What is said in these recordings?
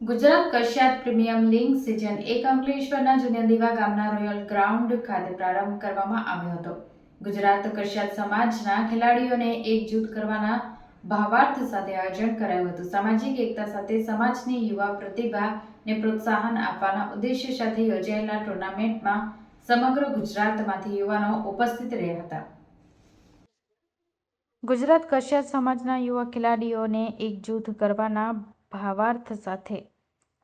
ગુજરાત કશ્યાત premium league season એક અંકલેશ્વરના જુનિયરદીવા ગામના રોયલ ગ્રાઉન્ડ ખાતે પ્રારંભ કરવામાં આવ્યો હતો. ગુજરાત કશ્યાત સમાજના ખેલાડીઓને એકજૂથ કરવાના ભાવાર્થ સાથે આયોજન કરાયું હતું. સામાજિક એકતા સાથે સમાજની યુવા પ્રતિભાને પ્રોત્સાહન આપવાના ઉદ્દેશ્ય સાથે યોજાયેલા ટુર્નામેન્ટમાં સમગ્ર ગુજરાતમાંથી યુવાનો ઉપસ્થિત રહ્યા હતા. ગુજરાત કશ્યાત સમાજના યુવા ખેલાડીઓને એકજૂથ કરવાના ભાવાર્થ સાથે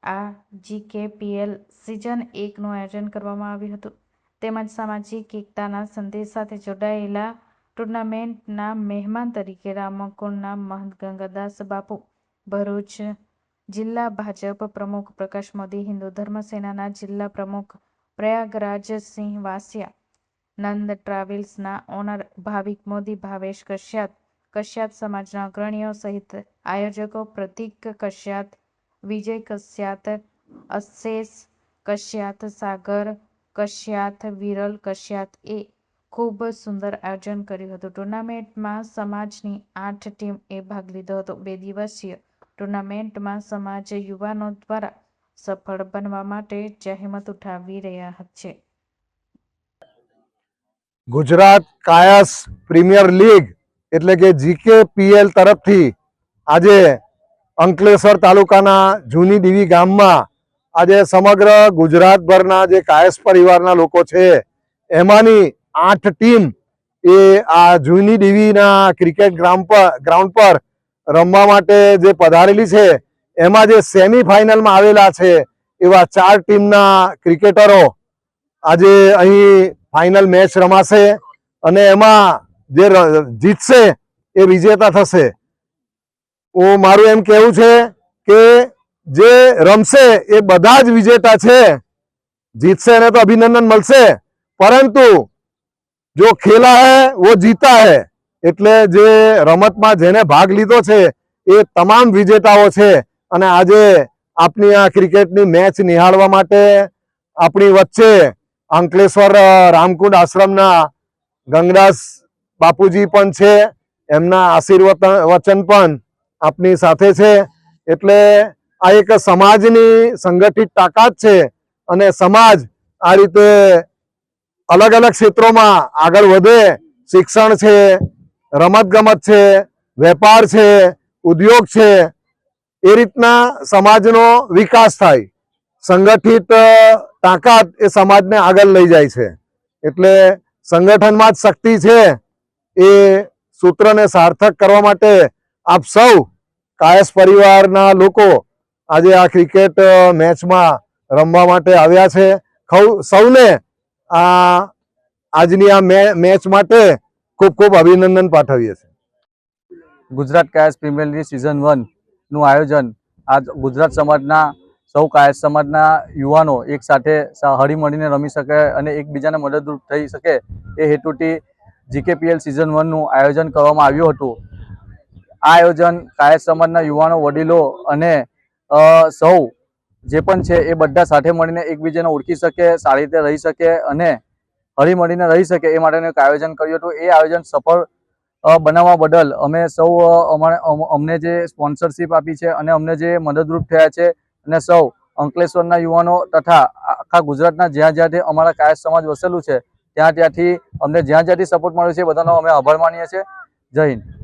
આ જીકેપીએલ સિઝન એકનું આયોજન કરવામાં આવ્યું હતું. તેમજ સામાજિક એકતાના સંદેશ સાથે જોડાયેલા ટુર્નામેન્ટના મહેમાન તરીકે રામકુંડના મહંત ગંગાદાસ બાપુ, ભરૂચ જિલ્લા ભાજપ પ્રમુખ પ્રકાશ મોદી, હિન્દુ ધર્મ સેનાના જિલ્લા પ્રમુખ પ્રયાગરાજસિંહ વાસિયા, નંદ ટ્રાવેલ્સના ઓનર ભાવિક મોદી, ભાવેશ કશ્યાત કશ્યાત સમાજના અગ્રણીઓ સહિત આયોજકો પ્રતિક કશ્યાત વિજય કશ્યાત અશેષ કશ્યાત સાગર કશ્યાત વિરલ કશ્યાત એ ખૂબ સુંદર આયોજન કર્યું હતું. ટુર્નામેન્ટમાં સમાજની આઠ ટીમ એ ભાગ લીધો હતો. બે દિવસીય ટુર્નામેન્ટમાં સમાજ યુવાનો દ્વારા સફળ બનવા માટે જહેમત ઉઠાવી રહ્યા છે. ગુજરાત કાયસ પ્રીમિયર લીગ એટલે કે જીકેપીએલ તરફથી આજે અંકલેશ્વર તાલુકાના જૂની દીવી ગામમાં આજે સમગ્ર ગુજરાતભરના જે કાયસ પરિવારના લોકો છે, એમાંની આઠ ટીમ એ આ જૂની દીવીના ક્રિકેટ ગ્રાઉન્ડ પર ગ્રાઉન્ડ પર રમવા માટે જે પધારેલી છે, એમાં જે સેમીફાઇનલમાં આવેલા છે, એવા ચાર ટીમના ક્રિકેટરો આજે અહીં ફાઇનલ મેચ રમાશે અને એમાં જે જીતશે એ વિજેતા થશે. હું મારું એમ કહેવું છે કે જે રમશે એ બધા જ વિજેતા છે. જીતશે એને તો અભિનંદન મળશે. પરંતુ જો ખેલા હૈ, વો જીતા હૈ, એટલે જે રમતમાં જેને ભાગ લીધો છે એ તમામ વિજેતાઓ છે. અને આજે આપની આ ક્રિકેટની મેચ નિહાળવા માટે આપણી વચ્ચે અંકલેશ્વર રામકુંડ આશ્રમના ગંગદાસ બાપુજી પણ છે, એમના આશીર્વદ વચન પણ આપની સાથે છે. એટલે આ એક સમાજની સંગઠિત તાકાત છે અને સમાજ આ રીતે અલગ અલગ ક્ષેત્રોમાં આગળ વધે. શિક્ષણ છે, રમતગમત છે, વેપાર છે, ઉદ્યોગ છે, એ રીતના સમાજનો વિકાસ થાય. સંગઠિત તાકાત એ સમાજને આગળ લઈ જાય છે. એટલે સંગઠનમાં જ શક્તિ છે. એ સૂત્રને સાર્થક કરવા માટે આપ સૌ કાયસ પરિવારના લોકો આજે આ ક્રિકેટ મેચમાં રમવા માટે આવ્યા છે. સૌને આ આજની આ મેચ માટે ખૂબ ખૂબ અભિનંદન પાઠવીએ છીએ. ગુજરાત કાયસ પ્રીમિયર લીગ સિઝન વનનું આયોજન આજ ગુજરાત સમાજના, સૌ કાયસ સમાજના યુવાનો એક સાથે હળીમળીને રમી શકે અને એકબીજાને મદદરૂપ થઈ શકે એ હેતુથી જીકેપીએલ સિઝન વનનું આયોજન કરવામાં આવ્યું હતું. આ આયોજન કાયદ સમાજના યુવાનો, વડીલો અને સૌ જે પણ છે એ બધા સાથે મળીને એકબીજાને ઓળખી શકે, સારી રીતે રહી શકે અને હળીમળીને રહી શકે એ માટેનું એક આયોજન કર્યું હતું. એ આયોજન સફળ બનાવવા બદલ અમે સૌ અમારે અમને જે સ્પોન્સરશિપ આપી છે અને અમને જે મદદરૂપ થયા છે અને સૌ અંકલેશ્વરના યુવાનો તથા આખા ગુજરાતના જ્યાં જ્યાંથી અમારા કાયદ સમાજ વસેલું છે ત્યાં ત્યાંથી અમને જ્યાં જ્યાંથી સપોર્ટ મળ્યો છે બધાનો અમે આભાર માનીએ છીએ. જય હિન્દ.